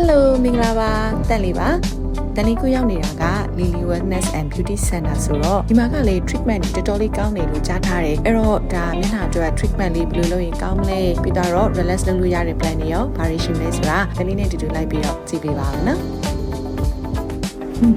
Hello မင်္ဂလာပါတန်လေးပါတန်လေးကိုရောက်နေတာက Lily Wellness and Beauty Center ဆိုတော့ဒီမှာကလေ treatment တော်တော်လေးကောင်းတယ်လို့ကြားထားတယ်အဲ့တော့ဒါမျက်နှာအတွက် treatment လေးဘယ်လိုလုပ်ရင်ကောင်းမလဲပြီးတော့ relax လုပ်လို့ရတဲ့ plan တွေရောဘာတွေရှိမလဲဆိုတာတန်လေးနဲ့တူတူလိုက်ပြီးတော့ကြည့်ပေးပါဦးနော်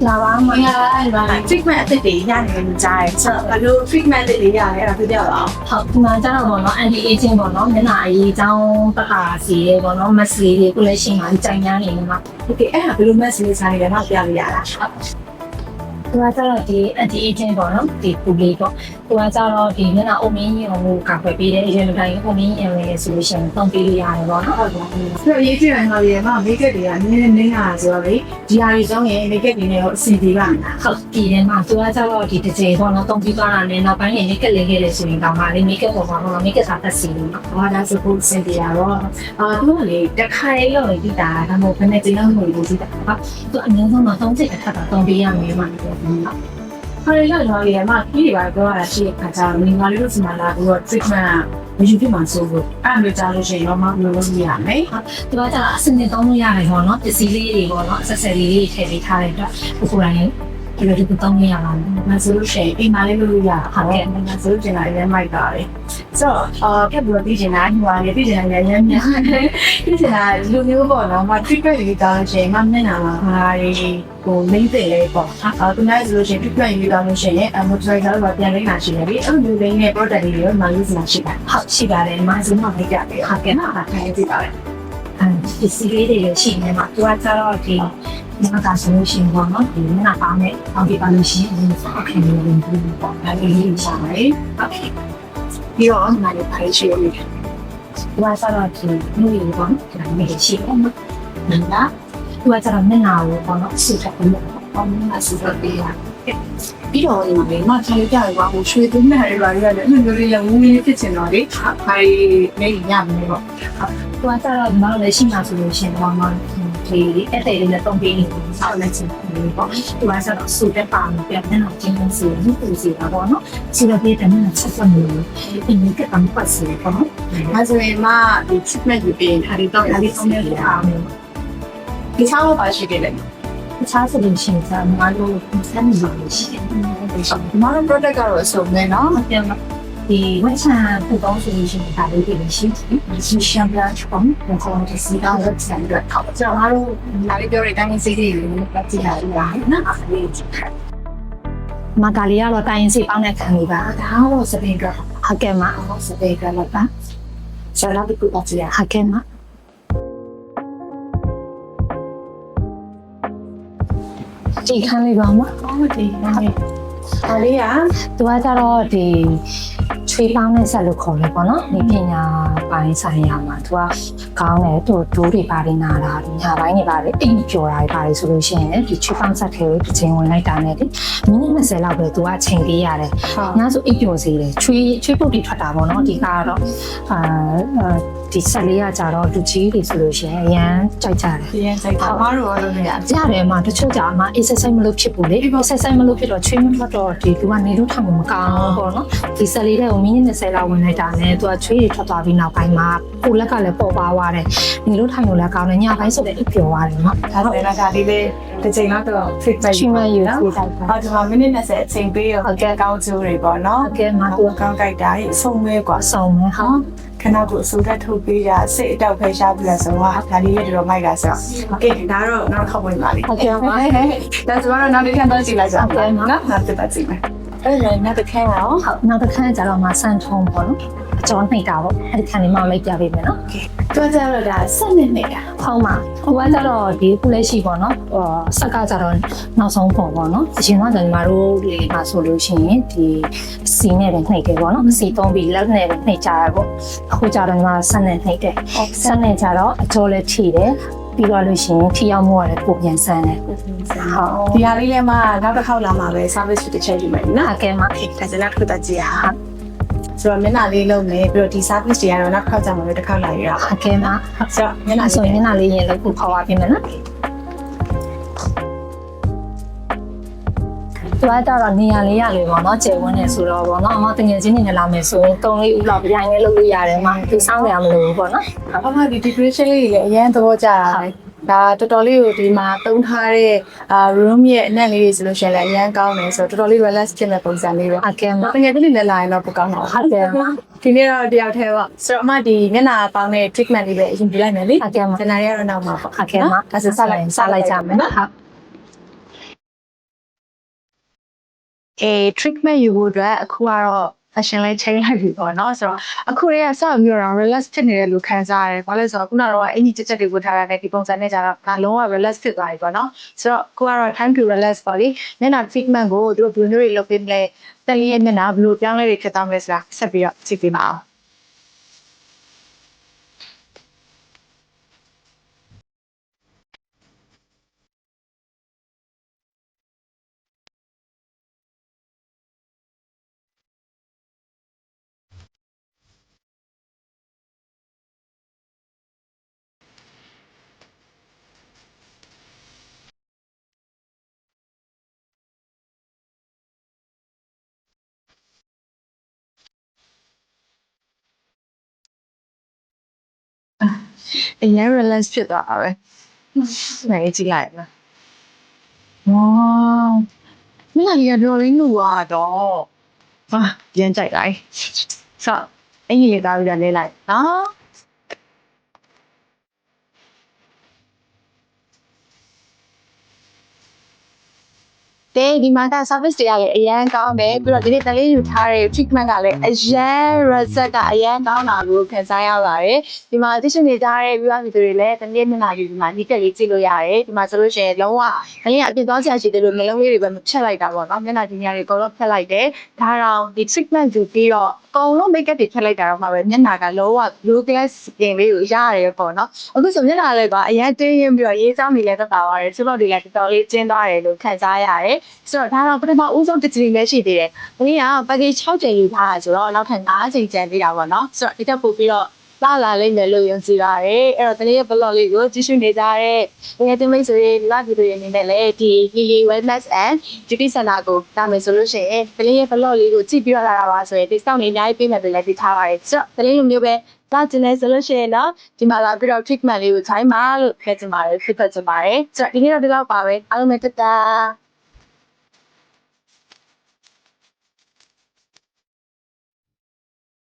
လာပါမမင်္ဂလာပါညီမလေး treatment အသစ်တွေရနေလို့ကြားတယ်ဆိုတော့ဘယ်လို treatment အသစ်တွေရလဲအဲ့ဒါပြပြပါအောင်ဟုတ်ဒီမှာကျတော့ပေါ့နော် anti aging ပေါ့နော်မျက်နှာအရေးအကြောင်းတခါစီရေပေါ့နော် mask လေးတွေကိုလည်းရှိမှကြိုင်ညာနေမှာ okay အဲ့ဒါဘယ်လို message လေးစားနေလဲမပြလို့ရလား ဒီမှာကျတော့ဒီ anti aging ပေါ့နော်ဒီပူလေးပေါ့ဒီမှာကျတော့ဒီမျက်နှာအုံမင်းရုံကိုကာကွယ်ပေးတဲ့အရင်တိုင်းအုံမင်းရုံရဲ့ solution သုံးပေးလို့ရတယ်ပေါ့နော်ဟုတ်ပါဘူးဆိုတော့ရေးကြည့်ရင်တော့ဒီမှာ make up တွေကနည်းနည်းနည်းလာဆိုတော့လေဒီဟာတွေဆုံးရင် make up တွေနဲ့ရောအဆင်ပြေပါ့မလားဟုတ်ဒီထဲမှာသူကကျတော့ဒီတစ်ချိန်ပေါ့နော်သုံးပြီးသွားတာနဲ့နောက်ပိုင်းနေ make up လေးခဲ့တယ်ဆိုရင်တော့မှလေ make up ပေါ်မှာပေါ့နော် make up စားသက်စီလို့ဘာသာစဖို့အဆင်ပြေတာတော့အာသူကလေတစ်ခါလေးလောက်နေကြည့်တာဒါမှမဟုတ်ဘယ်နဲ့ချိန်လောက်နေလို့ကြည့်တာသူအများဆုံးတော့သုံးစိတ်တစ်ခါတော့သုံးပေးရမယ်မှာပေါ့နော်ခါလေးလောက်တော့လေမှာကြီးတွေပါပြောရတာရှိတဲ့ခါကျတော့ညီမလေးတို့စီမှာလာပြီးတော့ treatment မယူပြမှာဆိုလို့အဲ့လိုကြားလို့ရှိရင်တော့မဘယ်လိုလုပ်ရမလဲဒီကကျအစနေသုံးလို့ရတယ်ပေါ့နော်ပစ္စည်းလေးတွေပေါ့နော် accessory လေးတွေထည့်ပေးထားတဲ့အတွက်ကိုယ်တိုင် ဒီလိုဒီသုံးလို့ရပါမယ်။ဒါဆိုလို့ရှိရင်အိမ်မှာလေးလုပ်လို့ရဟုတ်ကဲ့။ဒါဆိုလို့ကျင်လာရဲမိုက်တာလေ။ဆိုတော့အာကက်ပြီးတော့ပြီးကျင်လာညီမလေးပြီးကျင်လာရဲရမ်းများတယ်။ပြီးကျင်လာလူမျိုးပေါ့နော်။မ treatment တွေတောင်းလို့ရှိရင်မမျက်နှာမှာဟာရီကိုမင်းသိလေပေါ့။အာသူနိုင်ဆိုလို့ရှိရင် treatment ယူတောင်းလို့ရှိရင် moisturizer တော့ပြန်လိမ့်တာရှိတယ်လေ။အဲ့လိုမျိုးလေးနဲ့ product တွေရောမယူစမှာရှိတာဟုတ်ရှိပါတယ်။မမဆိုမှမိတ်ကြပြီ။ဟုတ်ကဲ့နော်။ဒါခိုင်းကြည့်ပါမယ်ပစ္စည်းလေးတွေလည်းရှိနေမှာသူကကျတော့ဒီ ဒီမှာကဆိုလို့ရှိရင်ပေါ့နော်ဒီမနာပါမယ်အောက်ပြပါလို့ရှိရင်ဒီအခင်းလေးဝင်ပြီးပေါ့။ဒါလေးလေးရှာမယ်။ဟုတ်ကဲ့။ပြီးတော့ငါလည်းဖိုင်ရှိရမယ်ဒီမှာကျတော့ဒီလူကြီးပေါ့နော်ဒါမျိုးရှိတယ်နော်။နော်။သူကကျတော့မျက်နှာကိုပေါ့နော်ဆူထပ်ပြီးတော့အော်မင်းကစူပတ်ပေးရပြီးတော့ဒီမှာလေမချလေးကြရပါဘူးရွှေသွင်းနေရပါရရတယ်အဲ့လိုလေးလည်းဝူးဝီးဖြစ်ချင်တော့လေခိုင်နေရမယ်ပေါ့သူကကျတော့ဒီမှာလည်းရှိမှဆိုလို့ရှိရင်ပေါ့နော် ဒီအဲ့တဲ့လေးနဲ့တုံးပေးနေတယ်ဆောက်လက်ချင်တယ်ပေါ့သူကကျတော့ဆူတက်ပါမယ်ပြန်ပြန်တော့ကျင်းစီလူပူစီတာပေါ့နော်စီရပေးတယ်နဲ့ချက်ဆက်နေတယ်ဒီနေ့ကတမ်းပတ်စီပေါ့နော်အဲဆိုရင်မဒီ treatment ကိုပြင်ခါဒီတော့ခါဒီဆုံးနေရအောင်ဒီချောင်းတော့ပါရှိတယ်လေတခြားဆိုလို့ရှိရင်ကျမတို့စမ်းနေလို့ရှိတယ်ဒီမှာတော့ product ကတော့အစုံနဲ့နော်ဟုတ်တယ် ဒီဝက်ဆန်ပူပေါင်းဆိုလို့ရှိရင်ဒါလေးတွေရှိတယ်ဒီရှမ်ပလန်ချ်ပေါ့နော်ဒါဆိုဒီစီကဝက်ဆန်အတွက်ထောက်ကျွန်တော်တို့လာလေးပြောတဲ့အတိုင်းစိတ်တွေလည်းပတ်ကြည့်ရအောင်နော်အားလေးကြည့်ခါမကာလီကတော့တိုင်းစီပေါင်းတဲ့ခံလေးပါဒါတော့စပင်းကဟုတ်ကဲ့မစပင်းကတော့ပါဆရာတို့ကပတ်ကြည့်ရဟုတ်ကဲ့မဒီခန်းလေးပါမဟုတ်တယ် ဟာလေးอ่ะသူကကြတော့ဒီချွေးပေါင်းတဲ့ဆက်လို့ခေါ်လို့ပေါ့နော်ဒီပညာပိုင်းဆိုင်ရာမှာသူကကောင်းတယ်သူဒိုးတွေပါတယ်နာတာဒီညာပိုင်းတွေပါတယ်အိမ်ကျော်တာတွေပါတယ်ဆိုလို့ရှိရင်ဒီချွေးပေါင်းဆက်ထဲကိုတစ်ချိန်ဝင်လိုက်တာနဲ့ဒီမိနစ်20လောက်ပဲသူကချိန်ပေးရတယ်ဟုတ်။ညဆိုအိပ်ပျော်စေတယ်ချွေးချွေးပုတ်တွေထွက်တာပေါ့နော်ဒီကတော့အာအာ ဒီဆက်လေးကကြတော့လူကြီးတွေဆိုလို့ရှိရင်အရန်ကြိုက်ကြတယ်အရင်စိုက်တာမမတို့ရောလုပ်နေတာကြရတယ်မှာတချို့ကြအမ exercise မလုပ်ဖြစ်ဘူးလေ exercise မလုပ်ဖြစ်တော့ချွေးမထွက်တော့ဒီသူကနေလို့ထောင်မကောင်းပေါ့နော်ဒီဆက်လေးတွေကိုမိနစ်20လောက်ဝင်လိုက်တာနဲ့သူကချွေးတွေထွက်သွားပြီးနောက်ပိုင်းမှာကိုယ်လက်ကလည်းပေါ်ပါသွားတယ်နေလို့ထိုင်လို့လည်းကောင်းတယ်ညပိုင်းဆိုလည်းအိပ်ပျော်သွားတယ်နော်ဒါဆိုရင်လည်းဒါလေးလေးတစ်ချိန်လောက်တော့ fit ပဲရှိမှယူနော်ဟုတ်ဒီမှာမိနစ်20အချိန်ပေးရကောင်းကျိုးတွေပေါ့နော်ဟုတ်ကဲ့မမတို့ကောင်းကြိုက်တာအဆုံးပဲကွာဆုံးပဲဟာ ခဏကိုအစိုးတက်ထုတ်ပေးတာစိတ်အတောက်ဖယ်ရှားပြီးတော့ဆိုတော့ဒါလေးလေးတော့မိုက်တာဆိုတော့ကဲဒါတော့နောက်ခေါက်ဝင်ပါလိမ့်ဟုတ်ကဲ့ပါဒါဆိုတော့နောက်တစ်ခါတော့ကြည့်လိုက်ကြအောင်နော်နောက်တစ်ပတ်ကြည့်မယ်အဲ့ဒါနောက်တစ်ခါရောဟုတ်နောက်တစ်ခါကျတော့မှဆန်ထုံးပေါ့နော် အကျော်နှိပ်တာပေါ့အဲ့ဒီခါလေးမှလိုက်ပြပေးမယ်နော်သူကြတော့ဒါဆက်နေနေတာဟုတ်မှာဟိုကကျတော့ဒီခုလေးရှိပေါ့နော်ဟိုဆက်ကကျတော့နောက်ဆုံးပုံပေါ့နော်အရင်ကညီမတို့လေမှာဆိုလို့ရှိရင်ဒီစီနဲ့ပဲနှိပ်တယ်ပေါ့နော်စီသုံးပြီးလက်နဲ့ပဲနှိပ်ကြရပေါ့အခုကျတော့ညီမဆက်နဲ့နှိပ်တယ်ဆက်နဲ့ကျတော့အကျော်လည်းထိတယ်ပြီးတော့လို့ရှိရင်ထိရောက်မှုကလည်းပုံပြန်ဆန်းတယ်ဟုတ်ဒီဟာလေးလည်းမနောက်တစ်ခေါက်လာမှာပဲ service တစ်ချက်ယူမယ်နော်အကဲမှာဒါဆိုနောက်တစ်ခုတော့ကြည့်ရအောင် ဆိုတော့မျက်နှာလေးလုံးမယ်ပြီးတော့ဒီ service တွေကတော့နောက်တစ်ခေါက်ကြာမှာပဲတစ်ခေါက်လာရအောင်အကဲမှာဆိုတော့မျက်နှာအဲ့ဆိုရင်မျက်နှာလေးရင်လည်းခုခေါ်ပါပြင်မယ်နော်သူကကြတော့နေရာလေးရလေပေါ့နော်ကျယ်ဝန်းနေဆိုတော့ပေါ့နော်အမတငယ်ချင်းနေနဲ့လာမယ်ဆိုရင်၃လေးဦးလောက်ပြိုင်နေလုပ်လို့ရတယ်မှာသူစောင်းတယ်မလို့ဘူးပေါ့နော်ဘာမှဒီ decoration လေးတွေလည်းအရင်သဘောကျတာလေ ဒါတော်တော်လေးကိုဒီမှာတုံးထားတဲ့အာ room ရဲ့အနက်လေးတွေဆိုလို့ရှိရင်လည်းအရန်ကောင်းတယ်ဆိုတော့တော်တော်လေး relax ဖြစ်မဲ့ပုံစံလေးပဲဟုတ်ကဲ့မတကယ်တည်းလည်းလာရင်တော့ပိုကောင်းတော့ဟုတ်ကဲ့မဒီနေ့တော့တယောက်တည်းပေါ့ဆိုတော့အမဒီမျက်နှာပေါင်းတဲ့ treatment လေးပဲအရင်ပြလိုက်မယ်လေဟုတ်ကဲ့မဇန်နရီကတော့နောက်မှာပေါ့ဟုတ်ကဲ့မဒါဆိုစလိုက်စလိုက်ကြမယ်နော်ဟုတ်အေး treatment ယူဖို့အတွက်အခုကတော့ fashion လေး change လိုက်ပြီပေါ့နော်ဆိုတော့အခုတည်းကစမျိုးတော့ relax ဖြစ်နေတယ်လို့ခံစားရတယ်။ဘာလဲဆိုတော့ခုနကတော့အင်ကြီးချက်ချက်တွေဝတ်ထားတဲ့ဒီပုံစံနဲ့ကြာတော့ဒါလုံးဝ relax ဖြစ်သွားပြီပေါ့နော်။ဆိုတော့ကိုကတော့ time to relax ပေါ့လေ။မျက်နှာ treatment ကိုသူတို့ဘယ်လိုမျိုးတွေလုပ်ပေးမလဲ။တက်လေးရဲ့မျက်နှာဘယ်လိုပြောင်းလဲတွေဖြစ်သွားမလဲဆိုတာဆက်ပြီးတော့ကြည့်ပေးပါအောင်။ အရင် relax ဖြစ်သွားတာပဲ။နိုင်ကြည့်လိုက်လား။ဝါးမင်းကလည်းတော်လေးလူပါတော့။ဟာပြန်ကြိုက်လိုက်။ဆောအင်ကြီးလေးသားပြီးတော့လဲလိုက်နော်။ တဲ့ဒီမှာက service တွေကလည်းအရန်ကောင်းတယ်ပြီးတော့ဒီနေ့တလေးယူထားတဲ့ treatment ကလည်းအရန် result ကအရန်ကောင်းတာကိုခံစားရပါတယ်ဒီမှာသိရှင်နေကြတဲ့ viewer တွေတွေလည်းတနေ့မျက်နှာကြီးဒီမှာဒီကက်လေးကြည့်လို့ရတယ်ဒီမှာဆိုလို့ရှိရင်လုံးဝခလေးအပြစ်သွားစရာရှိတယ်လို့နှလုံးလေးတွေပဲမဖြတ်လိုက်တာပေါ့နော်မျက်နှာကြီးညာတွေအကုန်လုံးဖြတ်လိုက်တယ်ဒါတော့ဒီ treatment ယူပြီးတော့အကုန်လုံး make up တွေဖြတ်လိုက်တာတော့မှပဲမျက်နှာကလုံးဝ blue glass skin လေးကိုရတယ်ပေါ့နော်အခုဆိုမျက်နှာလေးကအရန်တင်းရင်းပြီးတော့ရေးစောင်းနေလဲသက်သာပါတယ်စုပ်တွေလည်းတော်တော်လေးကျင်းသွားတယ်လို့ခံစားရတယ်ဆိုတော့ဒါတော့ပထမဦးဆုံးတစ်ချိန်ပဲရှိသေးတယ်။ဒီက package 6ချိန်ယူထားတာဆိုတော့နောက်ထပ်9ချိန်ကျန်သေးတာပေါ့နော်။ဆိုတော့ဒီတက်ပို့ပြီးတော့လာလာလိမ့်မယ်လို့ယုံကြည်ပါတယ်။အဲ့တော့ဒီနေ့ရဲ့ blog လေးကိုကြည့်ရှုနေကြတဲ့ငယ်တင်မိတ်ဆွေတွေလာဗီဒီယိုရင်းနေလည်းဒီ Lily Wellness and Beauty Center ကိုတာမယ်ဆိုလို့ရှိရင်ဒီနေ့ရဲ့ blog လေးကိုကြည့်ပြီးတော့လာတာပါဆိုရင်ဒီစောင့်နေအများကြီးပေးမယ်လို့လည်းသိထားပါတယ်။ဆိုတော့ဒီနေ့လိုမျိုးပဲလာကျင်နေဆိုလို့ရှိရင်တော့ဒီမှာလာပြီးတော့ treatment လေးကိုချိန်ပါလို့ခဲ့ချင်ပါတယ်ဖြစ်ဖက်ချင်ပါတယ်။ဆိုတော့ဒီနေ့တော့ဒီလောက်ပါပဲအားလုံးပဲတက်တာ